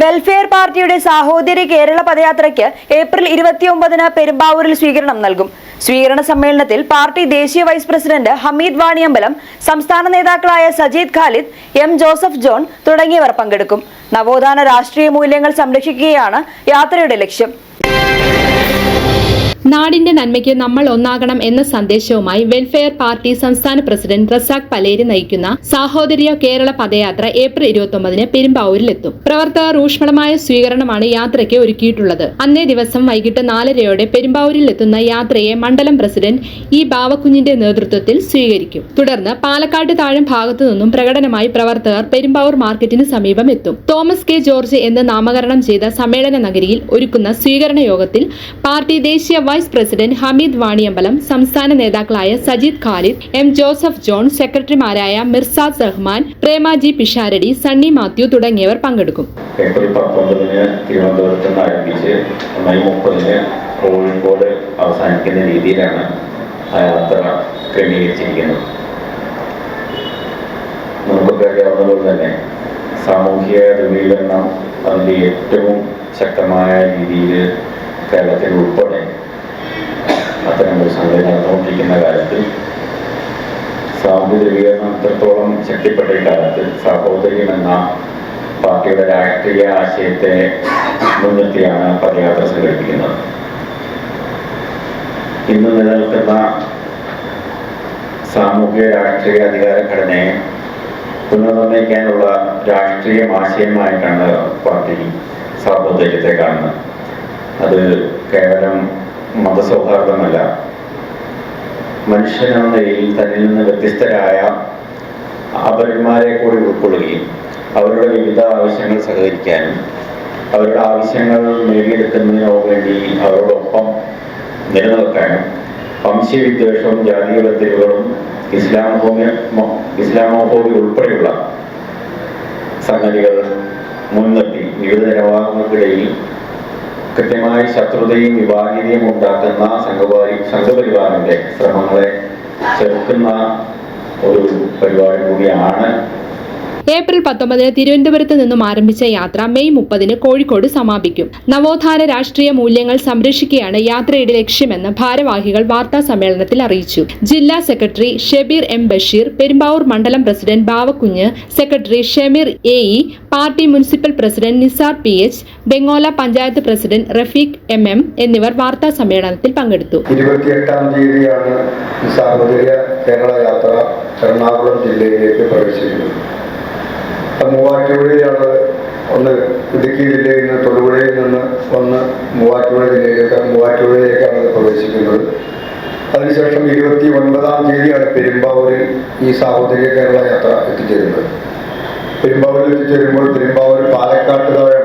Welfare പാർട്ടിയുടെ സാഹോദര്യ Kerala പദയാത്രയ്ക്ക് April ഇരുപത്തിയൊമ്പതിന് പെരുമ്പാവൂരിൽ സ്വീകരണം നൽകും. സ്വീകരണ സമ്മേളനത്തിൽ പാർട്ടി ദേശീയ വൈസ് പ്രസിഡന്റ് ഹമീദ് വാണിയമ്പലം സംസ്ഥാന നേതാക്കളായ സജീദ് ഖാലിദ് എം ജോസഫ് ജോൺ തുടങ്ങിയവർ പങ്കെടുക്കും. നവോത്ഥാന രാഷ്ട്രീയ മൂല്യങ്ങൾ സംരക്ഷിക്കുകയാണ് യാത്രയുടെ ലക്ഷ്യം. നാടിന്റെ നന്മയ്ക്ക് നമ്മൾ ഒന്നാകണം എന്ന സന്ദേശവുമായി വെൽഫെയർ പാർട്ടി സംസ്ഥാന പ്രസിഡന്റ് റസാഖ് പലേരി നയിക്കുന്ന സാഹോദര്യ കേരള പദയാത്ര ഏപ്രിൽ ഇരുപത്തൊമ്പതിന് പെരുമ്പാവൂരിലെത്തും. പ്രവർത്തകർ ഊഷ്മളമായ സ്വീകരണമാണ് യാത്രയ്ക്ക് ഒരുക്കിയിട്ടുള്ളത്. അന്നേ ദിവസം വൈകിട്ട് നാലരയോടെ പെരുമ്പാവൂരിലെത്തുന്ന യാത്രയെ മണ്ഡലം പ്രസിഡന്റ് ഇ ബാവക്കുഞ്ഞിന്റെ നേതൃത്വത്തിൽ സ്വീകരിക്കും. തുടർന്ന് പാലക്കാട് താഴം ഭാഗത്തു നിന്നും പ്രകടനമായി പ്രവർത്തകർ പെരുമ്പാവൂർ മാർക്കറ്റിന് സമീപം എത്തും. തോമസ് കെ ജോർജ് എന്ന് നാമകരണം ചെയ്ത സമ്മേളന നഗരിയിൽ ഒരുക്കുന്ന സ്വീകരണ യോഗത്തിൽ പാർട്ടി ദേശീയ വൈസ് പ്രസിഡന്റ് ഹമീദ് വാണിയമ്പലം സംസ്ഥാന നേതാക്കളായ സജീദ് ഖാലിദ് എം ജോസഫ് ജോൺ സെക്രട്ടറിമാരായ മിർസാദ് റഹ്മാൻ പ്രേമാജി പിഷാരടി സണ്ണി മാത്യു തുടങ്ങിയവർ പങ്കെടുക്കും. ഏപ്രിൽ പത്തൊമ്പതിന് തിരുവനന്തപുരത്ത് നിന്ന് ആരംഭിച്ച് മെയ് മുപ്പതിന് കോഴിക്കോട് അവസാനിക്കുന്ന രീതിയിലാണ് ആ യാത്ര ക്രമീകരിച്ചിരിക്കുന്നത്. നമുക്കൊക്കെ അറിയാവുന്നതുപോലെ തന്നെ സാമൂഹിക രൂപീകരണം അതിന്റെ ഏറ്റവും ശക്തമായ രീതിയിൽ കേരളത്തിൽ ഉൾപ്പെടെ സംഗതി നടന്നുകൊണ്ടിരിക്കുന്ന കാര്യത്തിൽ സാമൂഹ്യ ധ്രുവീകരണം അത്രത്തോളം ശക്തിപ്പെട്ട കാലത്ത് സാഹോദര്യം എന്ന പാർട്ടിയുടെ രാഷ്ട്രീയ ആശയത്തെ മുൻനിർത്തിയാണ് പദയാത്ര സംഘടിപ്പിക്കുന്നത്. ഇന്ന് നിലനിൽക്കുന്ന സാമൂഹിക രാഷ്ട്രീയ അധികാര ഘടനയെ പുനർനിർണയിക്കാനുള്ള രാഷ്ട്രീയ ആശയമായിട്ടാണ് പാർട്ടി സാഹോദര്യത്തെ കാണുന്നത്. അത് കേവലം മതസൗഹാർദ്ദമല്ല മനുഷ്യനെന്ന നിലയിൽ തന്നിൽ നിന്ന് വ്യത്യസ്തരായ അപരന്മാരെ കൂടി ഉൾക്കൊള്ളുകയും അവരുടെ വിവിധ ആവശ്യങ്ങൾ സഹകരിക്കാനും അവരുടെ ആവശ്യങ്ങൾ നേടിയെടുക്കുന്നതിനോ വേണ്ടി അവരോടൊപ്പം നിലനിൽക്കാനും വംശവിദ്വേഷവും ജാതീയ വ്യക്തികളും ഇസ്ലാമോ ഇസ്ലാമോഫോബി ഉൾപ്പെടെയുള്ള സംഗതികൾ മുൻനിർത്തി വിവിധ നിലവാരങ്ങൾക്കിടയിൽ കൃത്യമായി ശത്രുതയും വിഭാഗീയതയും ഉണ്ടാക്കുന്ന സംഘപരി സംഘപരിവാറിന്റെ ശ്രമങ്ങളെ ചെറുക്കുന്ന ഒരു പരിപാടി കൂടിയാണ് ഏപ്രിൽ പത്തൊമ്പതിന് തിരുവനന്തപുരത്ത് നിന്നും ആരംഭിച്ച യാത്ര മെയ് മുപ്പതിന് കോഴിക്കോട് സമാപിക്കും. നവോത്ഥാന രാഷ്ട്രീയ മൂല്യങ്ങൾ സംരക്ഷിക്കുകയാണ് യാത്രയുടെ ലക്ഷ്യമെന്ന് ഭാരവാഹികൾ വാർത്താ സമ്മേളനത്തിൽ അറിയിച്ചു. ജില്ലാ സെക്രട്ടറി ഷെബീർ എം ബഷീർ പെരുമ്പാവൂർ മണ്ഡലം president Bavakunju secretary Shameer A E party municipal president Nisar P H Bengola panchayat president Rafeeq M M എന്നിവർ വാർത്താ സമ്മേളനത്തിൽ പങ്കെടുത്തു. കേരള യാത്ര എറണാകുളം ജില്ലയിലേക്ക് പ്രവേശിക്കുന്നത്. മൂവാറ്റുപുഴയാണ് ഒന്ന് ഇടുക്കി ജില്ലയിൽ നിന്ന് തൊടുപുഴയിൽ നിന്ന് വന്ന് മൂവാറ്റുപുഴ ജില്ലയിലേക്ക് മൂവാറ്റുപുഴയിലേക്കാണ് അത് പ്രവേശിക്കുന്നത്. അതിനുശേഷം ഇരുപത്തി ഒൻപതാം തീയതിയാണ് പെരുമ്പാവൂരിൽ ഈ സാഹോദര്യ കേരള യാത്ര എത്തിച്ചേരുന്നത്. പെരുമ്പാവൂരിൽ എത്തിച്ചേരുമ്പോൾ പെരുമ്പാവൂർ പാലക്കാട്ട് താഴെ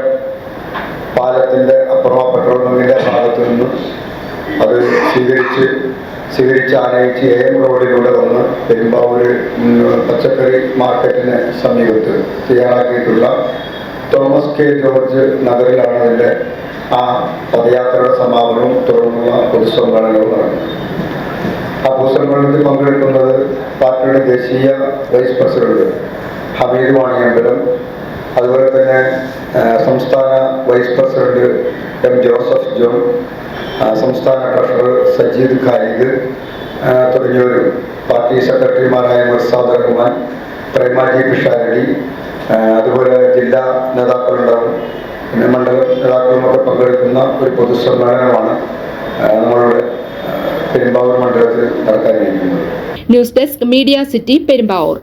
പാലത്തിന്റെ അപ്പുറമ പെട്രോൾ പമ്പിന്റെ ഭാഗത്ത് നിന്ന് സ്വീകരിച്ച് സ്വീകരിച്ച് ആനയിച്ച് എ എം റോഡിലൂടെ വന്ന് പെരുമ്പാവൂർ പച്ചക്കറി മാർക്കറ്റിന് സമീപത്ത് തയ്യാറാക്കിയിട്ടുള്ള തോമസ് കെ. ജോർജ് നഗറിലാണ് അതിന്റെ ആ പദയാത്രയുടെ സമാപനവും തുടർന്നുള്ള പൊതുസമ്മേളനവും നടന്നത്. ആ പൊതുസമ്മേളനത്തിൽ പങ്കെടുക്കുന്നത് പാർട്ടിയുടെ ദേശീയ വൈസ് പ്രസിഡന്റ് ഹമീദ് വാണിയമ്പലം അതുപോലെ തന്നെ സംസ്ഥാന vice president M Joseph John സംസ്ഥാന ട്രഷറർ സജീദ് ഖാലിദ് തുടങ്ങിയവരും. പാർട്ടി സെക്രട്ടറിമാരായ മിർസാദ് റഹ്മാൻ പ്രേമാജി പിഷാരടി അതുപോലെ ജില്ലാ നേതാക്കളുണ്ടാവും. പിന്നെ മണ്ഡലം നേതാക്കളുമൊക്കെ പങ്കെടുക്കുന്ന ഒരു പൊതുസമ്മേളനമാണ് നമ്മളുടെ പെരുമ്പാവൂർ മണ്ഡലത്തിൽ നടക്കാനിരിക്കുന്നത്. News desk media city Perumbavoor.